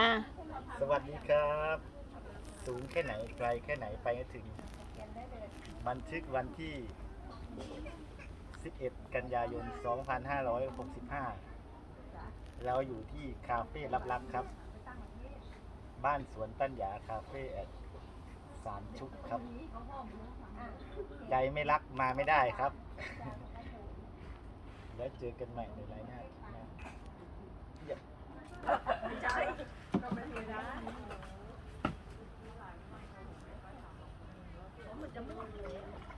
อะสวัสดีครับ สูงแค่ไหนไกลแค่ไหนไปให้ถึง บันทึกวันที่ 11 กันยายน 2565 เราอยู่ที่คาเฟ่ลับๆครับ บ้านสวนตั้นหยาคาเฟ่แอดสามชุกครับ ใจไม่รักมาไม่ได้ครับ แล้วเจอกันใหม่ในไลน์หน้า Đồng.